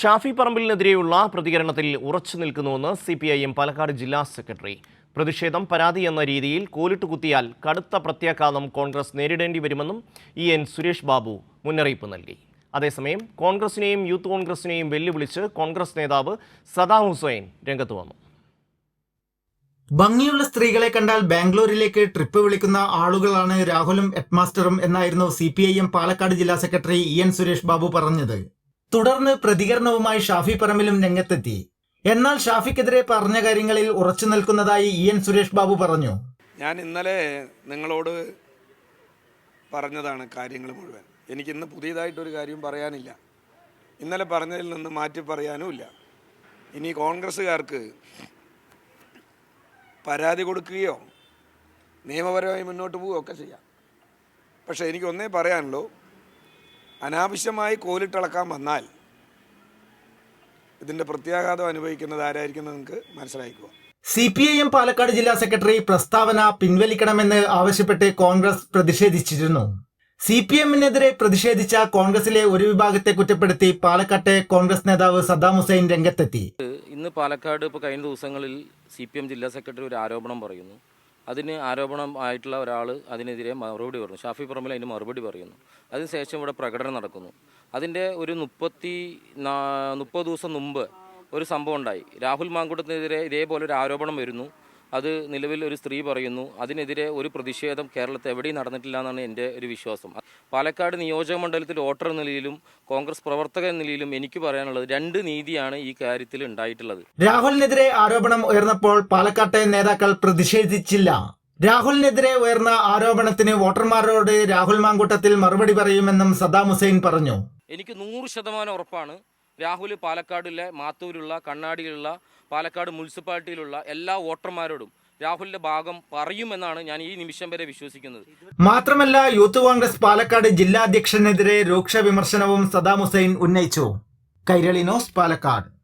ഷാഫി പറമ്പിലിനെതിരെയുള്ള പ്രതികരണത്തിൽ ഉറച്ചു നിൽക്കുന്നുവെന്ന് C P I M Palakkad ജില്ലാ സെക്രട്ടറി. പ്രതിഷേധം പരാതി എന്ന രീതിയിൽ കോലിട്ട് കുത്തിയാൽ കടുത്ത പ്രത്യാഘാതം കോൺഗ്രസ് നേരിടേണ്ടി വരുമെന്നും ഇ എൻ സുരേഷ് ബാബു മുന്നറിയിപ്പ് നൽകി. അതേസമയം കോൺഗ്രസിനെയും യൂത്ത് കോൺഗ്രസിനെയും വെല്ലുവിളിച്ച് കോൺഗ്രസ് നേതാവ് സദാ ഹുസൈൻ രംഗത്ത് വന്നു. ഭംഗിയുള്ള സ്ത്രീകളെ കണ്ടാൽ ബാംഗ്ലൂരിലേക്ക് ട്രിപ്പ് വിളിക്കുന്ന ആളുകളാണ് രാഹുലും ഹെഡ്മാസ്റ്ററും എന്നായിരുന്നു C P I M Palakkad ജില്ലാ secretary E N Suresh Babu പറഞ്ഞത്. തുടർന്ന് പ്രതികരണവുമായി ഷാഫി പറമ്പിലും രംഗത്തെത്തി. എന്നാൽ ഷാഫിക്കെതിരെ പറഞ്ഞ കാര്യങ്ങളിൽ ഉറച്ചു നിൽക്കുന്നതായി ഇ എൻ സുരേഷ് ബാബു പറഞ്ഞു. ഞാൻ ഇന്നലെ നിങ്ങളോട് പറഞ്ഞതാണ് കാര്യങ്ങൾ മുഴുവൻ. എനിക്ക് എനിക്കിന്ന് പുതിയതായിട്ടൊരു കാര്യം പറയാനില്ല. ഇന്നലെ പറഞ്ഞതിൽ നിന്ന് മാറ്റി പറയാനുമില്ല. ഇനി കോൺഗ്രസ്സുകാർക്ക് പരാതി കൊടുക്കുകയോ നിയമപരമായി മുന്നോട്ട് പോവുകയോ ഒക്കെ ചെയ്യാം. പക്ഷേ എനിക്ക് ഒന്നേ പറയാനുള്ളൂ അനാവശ്യമായി കോലിട്ടിളക്കാൻ വന്നാൽ ഇതിന്റെ പ്രത്യാഘാതം അനുഭവിക്കുന്നത് ആരായിരിക്കും നിങ്ങൾക്ക് മനസ്സിലാക്കുക C P I M Palakkad ജില്ലാ സെക്രട്ടറി പ്രസ്താവന പിൻവലിക്കണമെന്ന് ആവശ്യപ്പെട്ട് കോൺഗ്രസ് പ്രതിഷേധിച്ചിരുന്നു. സി പി എമ്മിനെതിരെ പ്രതിഷേധിച്ച കോൺഗ്രസിലെ ഒരു വിഭാഗത്തെ കുറ്റപ്പെടുത്തി പാലക്കാട്ടെ കോൺഗ്രസ് നേതാവ് സദ്ദാം ഹുസൈൻ രംഗത്തെത്തി. ഇന്ന് പാലക്കാട് ഇപ്പോൾ കഴിഞ്ഞ ദിവസങ്ങളിൽ സി പി എം ജില്ലാ സെക്രട്ടറി ഒരു ആരോപണം പറയുന്നു. അതിന് ആരോപണം ആയിട്ടുള്ള ഒരാൾ അതിനെതിരെ മറുപടി പറഞ്ഞു. ഷാഫി പറമ്പിൽ അതിന് മറുപടി പറയുന്നു. അതിനുശേഷം ഇവിടെ പ്രകടനം നടക്കുന്നു. അതിന്റെ ഒരു മുപ്പത്തി മുപ്പത് ദിവസം മുമ്പ് ഒരു സംഭവം ഉണ്ടായി. രാഹുൽ മാങ്കുട്ടത്തിനെതിരെ ഇതേപോലെ ഒരു ആരോപണം വരുന്നു. അത് നിലവിൽ ഒരു സ്ത്രീ പറയുന്നു അതിനെതിരെ ഒരു പ്രതിഷേധം കേരളത്തിൽ എവിടെയും നടന്നിട്ടില്ല എന്നാണ് എന്റെ ഒരു വിശ്വാസം. പാലക്കാട് നിയോജക മണ്ഡലത്തിൽ വോട്ടർ നിലയിലും കോൺഗ്രസ് പ്രവർത്തക നിലയിലും എനിക്ക് പറയാനുള്ളത് രണ്ട് നീതിയാണ് ഈ കാര്യത്തിൽ ഉണ്ടായിട്ടുള്ളത്. രാഹുലിനെതിരെ ആരോപണം ഉയർന്നപ്പോൾ പാലക്കാട്ടെ നേതാക്കൾ പ്രതിഷേധിച്ചില്ല. രാഹുലിനെതിരെ ഉയർന്ന ആരോപണത്തിന് വോട്ടർമാരോട് രാഹുൽ മാങ്കൂട്ടത്തിൽ മറുപടി പറയുമെന്നും സദ്ദാം ഹുസൈൻ പറഞ്ഞു. എനിക്ക് നൂറ് ശതമാനം ഉറപ്പാണ്. രാഹുൽ പാലക്കാടിലെ മാത്തൂരുള്ള കണ്ണാടിയിലുള്ള പാലക്കാട് മുനിസിപ്പാലിറ്റിയിലുള്ള എല്ലാ വോട്ടർമാരോടും രാഹുലിന്റെ ഭാഗം പറയുമെന്നാണ് ഞാൻ ഈ നിമിഷം വരെ വിശ്വസിക്കുന്നത്. മാത്രമല്ല യൂത്ത് കോൺഗ്രസ് പാലക്കാട് ജില്ലാ അധ്യക്ഷനെതിരെ രൂക്ഷ വിമർശനവും സദാം ഹുസൈൻ ഉന്നയിച്ചു. കൈരളി പാലക്കാട്.